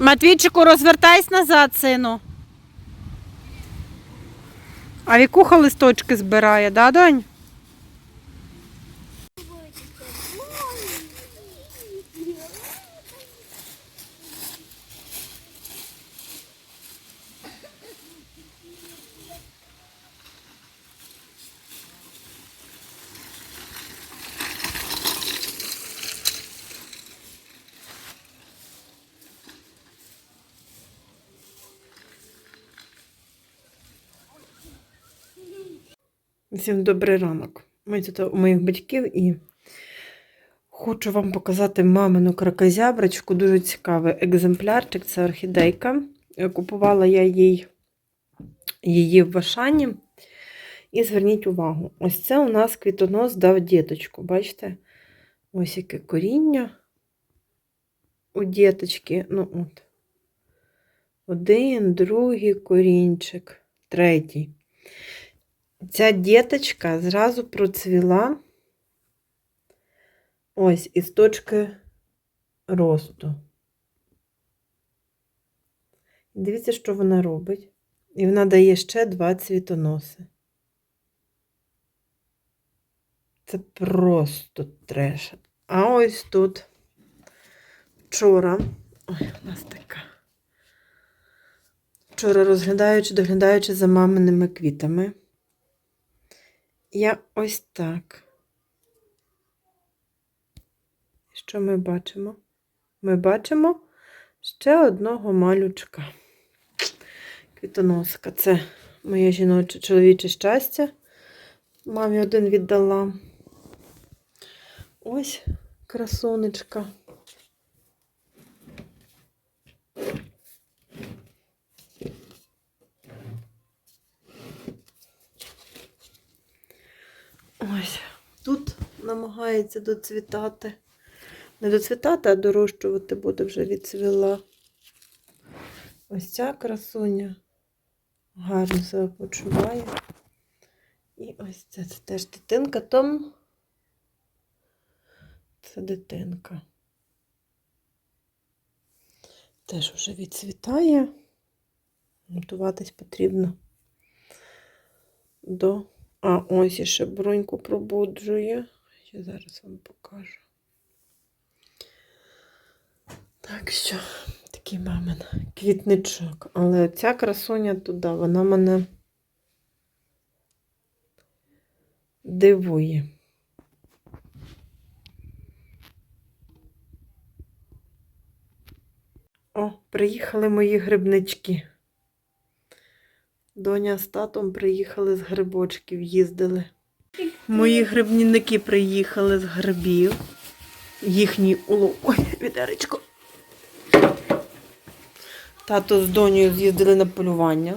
Матвійчику, розвертайся назад, сину. А вікуха листочки збирає, да, донь? Всім добрий ранок. Ми тут у моїх батьків і хочу вам показати мамину кракозяброчку. Дуже цікавий екземплярчик. Це орхідейка. Е, Купувала я їй її в Вашані. І зверніть увагу, ось це у нас квітонос дав діточку. Бачите? Ось яке коріння у діточки. Ну от. Один, другий корінчик, третій. Ця діточка зразу процвіла ось із точки росту. Дивіться, що вона робить. І вона дає ще два цвітоноси. Це просто треш. А ось тут вчора. Ой, у нас така. Вчора розглядаючи, доглядаючи за маминими квітами. Я ось так. Що ми бачимо? Ми бачимо ще одного малючка. Квітоноска. Це моє жіноче чоловіче щастя. Мамі один віддала. Ось красунечка. Ось тут намагається доцвітати. Не доцвітати, а дорощувати буде вже відцвіла. Ось ця красуня гарно себе почуває. І ось це, це теж дитинка, Том. Це дитинка. Теж вже відцвітає. Готуватись потрібно до а ось іще броньку пробуджує. Я зараз вам покажу. Так що, такий мамин квітничок. Але ця красуня туди, вона мене дивує. О, приїхали мої грибнички. Доня з татом приїхали з грибочків, їздили. Мої грибнівники приїхали з грибів. Їхній улов. Ой, відеречко. Тато з донею з'їздили на полювання.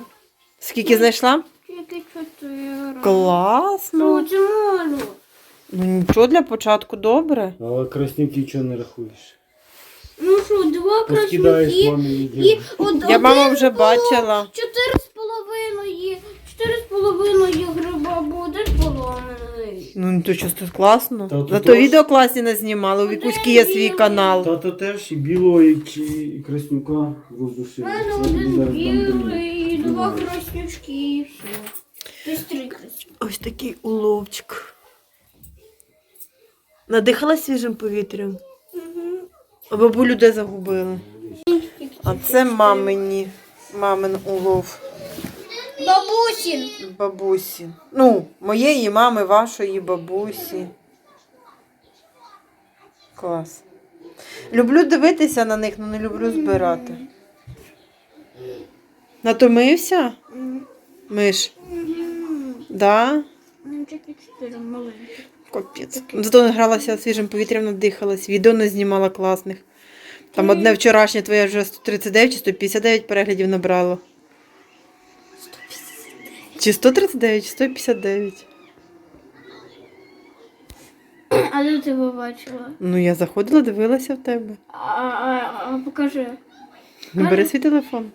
Скільки знайшла? Класно. Ну. Ну нічого для початку добре. Але краснюки чого не рахуєш? Ну що, два краснюки і її. од- Я один вже бачила. Чотири з половиною. Чотири з половиною гриба буде поломаний. Ну то що це класно. Та то Зато відео класні не знімали. У Вікуськи є свій канал. Тато теж і білого, і, чи- і краснюка У мене Це один зараз білий, і два краснючки і все. Тобто три краснючки. Ось такий уловчик. Надихала свіжим повітрям. А бабулю де загубили? А це мамині. Мамин улов. Бабусін. Бабусі. Ну, моєї мами, вашої бабусі. Клас. Люблю дивитися на них, але не люблю збирати. Натомився? Миш? Да? Ну, Тільки чотири маленькі. Капець. Зато гралася свіжим повітрям, надихалась. Відео не знімала класних. Там одне вчорашнє твоє вже 139 чи 159 переглядів набрало. Чи 139, чи 159. А де ти побачила? Ну, я заходила, дивилася в тебе. А, а, а покажи. Ну, Бери свій телефон.